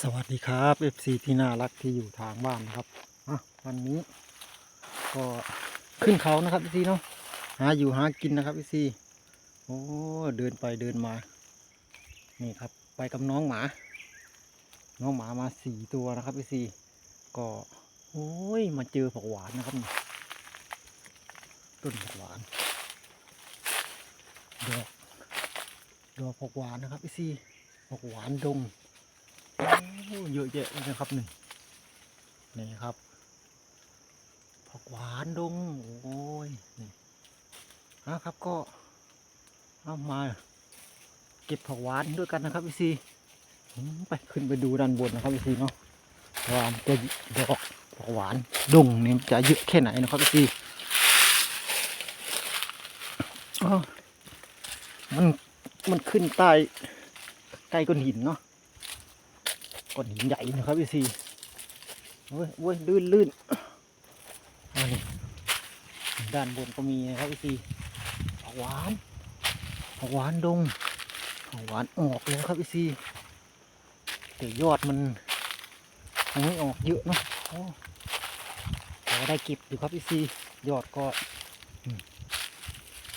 สวัสดีครับ FC ที่น่ารักที่อยู่ทางบ้านนะครับอะวันนี้ก็ขึ้นเขานะครับ FC เนาะหาอยู่หากินนะครับ FC โอ้เดินไปเดินมา นี่ครับ ไปกับน้องหมา น้องหมามาสี่ตัวนะครับ FC ก็โอ้ยมาเจอผักหวานนะครับต้นผักหวานดอกดอกผักหวานนะครับ FC ผักหวานดง เยอะแยะเลยนะครับนี่นี่ครับผักหวานดงโอ้ยนี่นะครับก็เอามาเก็บผักหวานด้วยกันนะครับพี่ซีไปขึ้นไปดูด้านบนนะครับพี่ซีเนาะว่ามจะดอกผักหวานดงนี่จะเยอะแค่ไหนนะครับพี่ซีมันมันขึ้นใต้ใกล้ก้อนหินเนาะ ก้อนหินใหญ่นะครับพี่ซีโอ้ยโอ้ยลื่นลื่นอันนี้ด้านบนก็มีนะครับพี่ซีผักหวานผักหวานดงผักหวานออกเลยครับพี่ซีแต่ยอดมันยังไม่ออกเยอะเนาะแต่ว่าได้เก็บอยู่ครับพี่ซียอดก็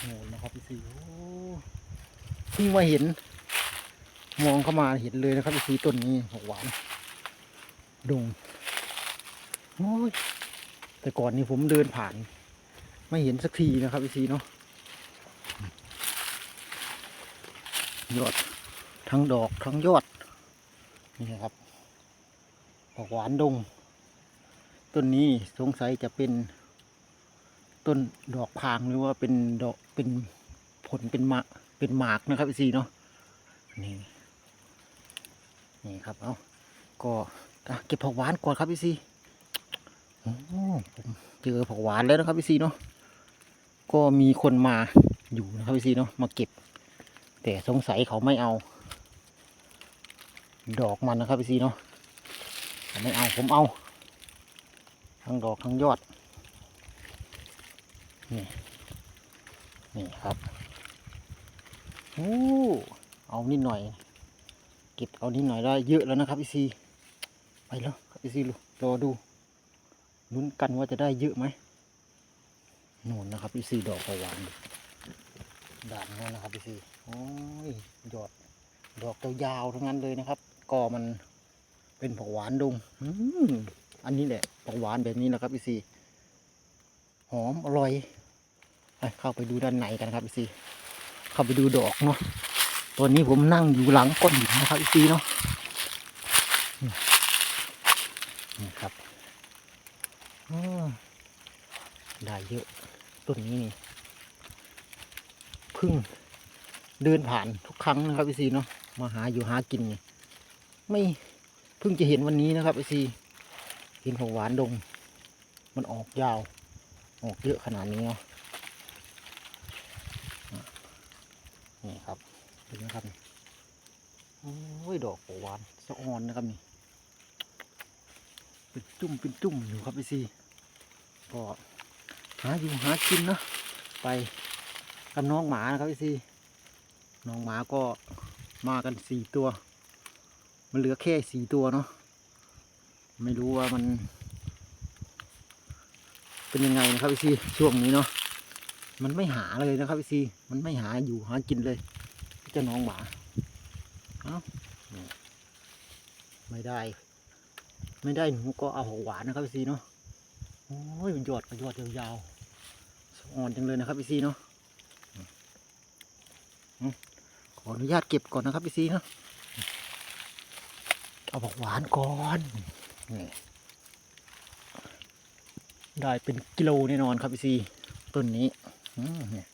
โง่นะครับพี่ซีโอ้เพิ่งมาเห็น มองเข้ามาเห็นเลยนะครับสีต้นนี้ผักหวานดงโอ้ยแต่ก่อนนี้ผมเดินผ่าน ไม่เห็นสักทีนะครับพี่ซีเนาะยอดทั้งดอกทั้งยอดนี่นะครับผักหวานดง ต้นนี้สงสัยจะเป็น ต้นดอกพางหรือว่าเป็นดอกเป็นผลเป็นมะเป็นหมากนะครับพี่ซีเนาะนี่ นี่ครับเอาก็เก็บผักหวานก่อนครับพี่ซีโอ้ผมเจอผักหวานแล้วนะครับพี่ซีเนาะก็มีคนมาอยู่นะครับพี่ซีเนาะมาเก็บ แต่สงสัยเขาไม่เอา ดอกมันนะครับพี่ซีเนาะไม่เอาผมเอา ทั้งดอกทั้งยอดนี่นี่ครับโอ้เอานิดหน่อย ก็บเอานิดหน่อยได้เยอะแล้วนะครับพี่ซีไปแล้วครับพี่ซีลูรอดูลุ้นกันว่าจะได้เยอะไหมนู่นนะครับพี่ซีดอกกระหวานด่านนู้นนะครับพี่ซีโอ้ยยอดดอกยาวๆทั้งนั้นเลยนะครับกอมันเป็นผักหวานดงอันนี้แหละผักหวานแบบนี้นะครับพี่ซีหอมอร่อยไปเข้าไปดูด้านในกันครับพี่ซีเข้าไปดูดอกเนาะ ตอนนี้ผมนั่งอยู่หลังก้อนหินนะครับอีกทีเนาะนี่ครับได้เยอะต้นนี้นี่พึ่งเดินผ่านทุกครั้งนะครับพี่ซีเนาะมาหาอยู่หากินไงไม่เพิ่งจะเห็นวันนี้นะครับพี่ซีเห็นผักหวานดง มันออกยาว ออกเยอะขนาดนี้เนาะนี่ครับ ห็นไหมครับโอ้ยดอกผักหวานสะออนนะครับนี่เป็นจุ่มเป็นจุ่มอยู่ครับพี่ซีก็หาอยู่หากินเนาะไปกับน้องหมานะครับพี่ซีน้องหมาก็มากันสี่ตัว มันเหลือแค่สี่ตัวเนาะไม่รู้ว่ามัน เป็นยังไงนะครับพี่ซีช่วงนี้เนาะมันไม่หาเลยนะครับพี่ซีมันไม่หาอยู่หากินเลย เจ้าน้องหมาเอ้าไม่ได้ ไม่ได้หนูก็เอาหหวานนะครับพี่ซีเนาะโอ้ยมันยอดมันยอดยาวๆอ่อนจังเลยนะครับพี่ซีเนาะขออนุญาตเก็บก่อนนะครับพี่ซีเนาะเอาผักหวานก่อนนี่ได้เป็นกิโลแน่นอนครับพี่ซีต้นนี้อืมเนี่ย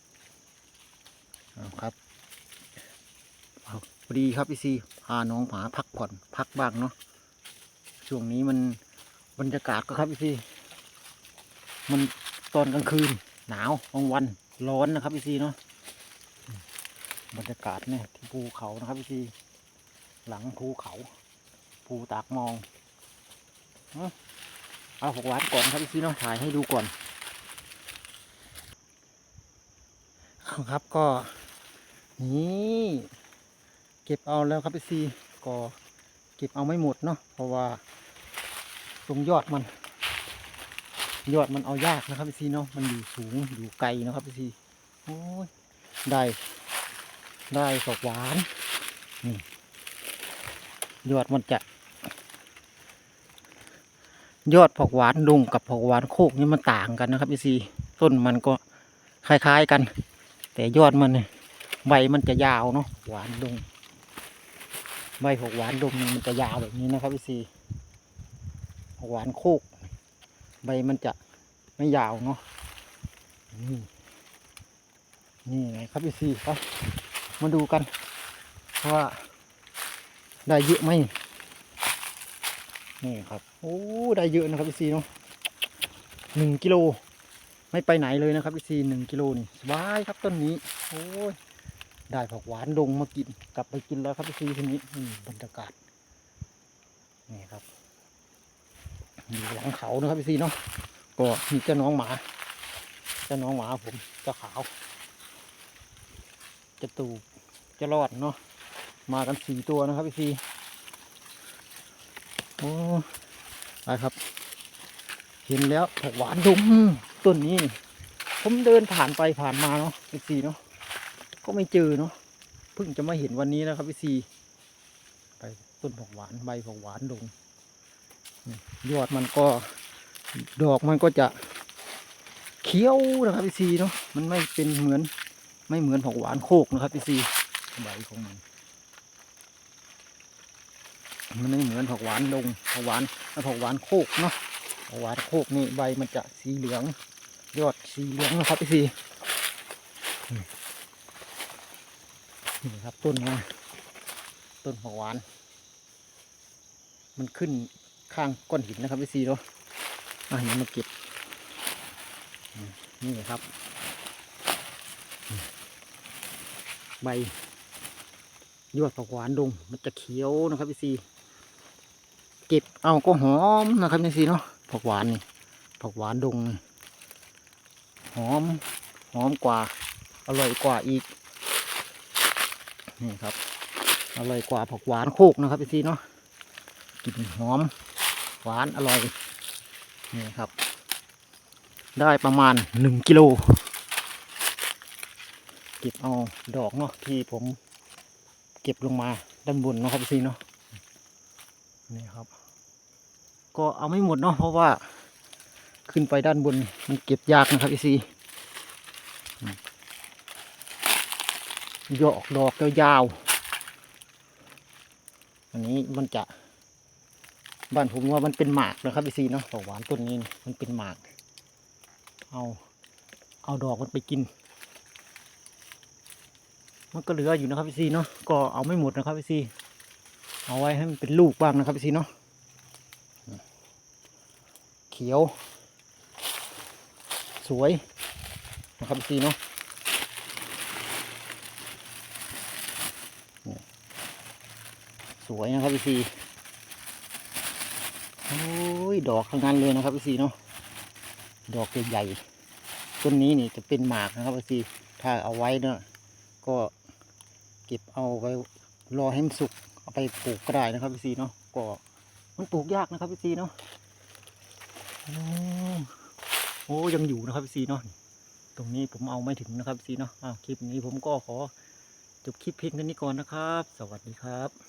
ครับ พอดีครับพี่ซีพาน้องหมาพักผ่อนพักบ้างเนาะช่วงนี้มันบรรยากาศก็ครับพี่ซีมันตอนกลางคืน หนาวกลางวันร้อนนะครับพี่ซีเนาะบรรยากาศเนี่ยที่ภูเขานะครับพี่ซีหลังภูเขา ภูตากมองเอาเอาผักวานก่อนครับพี่ซีเนาะถ่ายให้ดูก่อนครับก็นี่ เก็บเอาแล้วครับพี่ซีก็เก็บเอาไม่หมดเนาะเพราะว่าตรงยอดมัน ยอดมันเอายากนะครับพี่ซีเนาะมันอยู่สูงอยู่ไกลนะครับพี่ซีโอ้ยได้ได้สอกหวานนี่ยอดมันจะยอดผักหวานดงกับผักหวานโคกนี่มันต่างกันนะครับพี่ซีต้นมันก็คล้ายๆกัน แต่ยอดมันเนี่ยใบมันจะยาวเนาะหวานดง ใบผักหวานดงนี่มันจะยาวแบบนี้นะครับพี่ซีผักหวานโคก ใบมันจะไม่ยาวเนาะนี่นี่ไงครับพี่ซีครับมาดูกันว่าได้เยอะไหมนี่ครับโอ้ได้เยอะนะครับพี่ซีเนาะหนึ่งกิโลไม่ไปไหนเลยนะครับพี่ซีหนึ่งกิโลนี่สบายครับต้นนี้โอ้ย ได้ผักหวานดงมากิน กลับไปกินแล้วครับพี่ซีทีนี้บรรยากาศนี่ครับอยู่หลังเขานะครับพี่ซีเนาะก็มีเจ้าน้องหมาเจ้าน้องหมาผมเจ้าขาว จะตูบจะรอดเนาะมากันสี่ตัวนะครับพี่ซีโอ้ไปครับ เห็นแล้วผักหวานดุมต้นนี้ ผมเดินผ่านไปผ่านมาเนาะพี่ซีเนาะ ก็ไม่เจอเนาะเพิ่งจะมาเห็นวันนี้นะครับพี่ซีไปต้นผักหวานใบผักหวานดงยอดมันก็ดอกมันก็จะเขียวนะครับพี่ซีเนาะมันไม่เป็นเหมือนไม่เหมือนผักหวานโคกนะครับพี่ซีใบของมันมันไม่เหมือนผักหวานดงผักหวานและผักหวานโคกเนาะผักหวานโคกนี่ใบมันจะสีเหลือง ยอดสีเหลืองนะครับพี่ซี นี่ครับต้นนะต้นผักหวาน มันขึ้นข้างก้อนหินนะครับพี่ซีเนาะอะเดี๋ยวมาเก็บนี่ครับ ใบยอดผักหวานดง มันจะเขียวนะครับพี่ซีเก็บเอาก็หอมนะครับพี่ซีเนาะผักหวานนี่ผักหวานดงหอมหอมกว่าอร่อยกว่าอีก นี่ครับอร่อยกว่าผักหวานโคกนะครับพี่ซีเนาะกลิ่นหอมหวานอร่อยนี่ครับ ได้ประมาณหนึ่งกิโลเก็บเอาดอกเนาะที่ผมเก็บลงมาด้านบนนะครับพี่เนาะนี่ครับ ก็เอาไม่หมดเนาะเพราะว่าขึ้นไปด้านบนมันเก็บยากนะครับพี่ซี ยอกดอกยาวๆอันนี้มันจะบ้านผมว่ามันเป็นหมากนะครับพี่ซีเนาะผักหวานต้นนี้มันเป็นหมาก เอาเอาดอกมันไปกิน มันก็เหลืออยู่นะครับพี่ซีเนาะก็เอาไม่หมดนะครับพี่ซีเอาไว้ให้มันเป็นลูกบ้างนะครับพี่ซีเนาะเขียว สวยนะครับพี่ซีเนาะ สวยนะครับพี่ซีโอ้ยดอกทั้งนั้นเลยนะครับพี่ซีเนาะดอกใหญ่ๆต้นนี้นี่จะเป็นหมากนะครับพี่ซีถ้าเอาไว้เนาะก็เก็บเอาไว้รอให้มันสุกเอาไปปลูกก็ได้นะครับพี่ซีเนาะก็มันปลูกยากนะครับพี่ซีเนาะโอ้โอ้ยังอยู่นะครับพี่ซีเนาะตรงนี้ผมเอาไม่ถึงนะครับพี่ซีเนาะอ้าวคลิปนี้ผมก็ขอจบคลิปเพียงเท่านี้ก่อนนะครับ สวัสดีครับ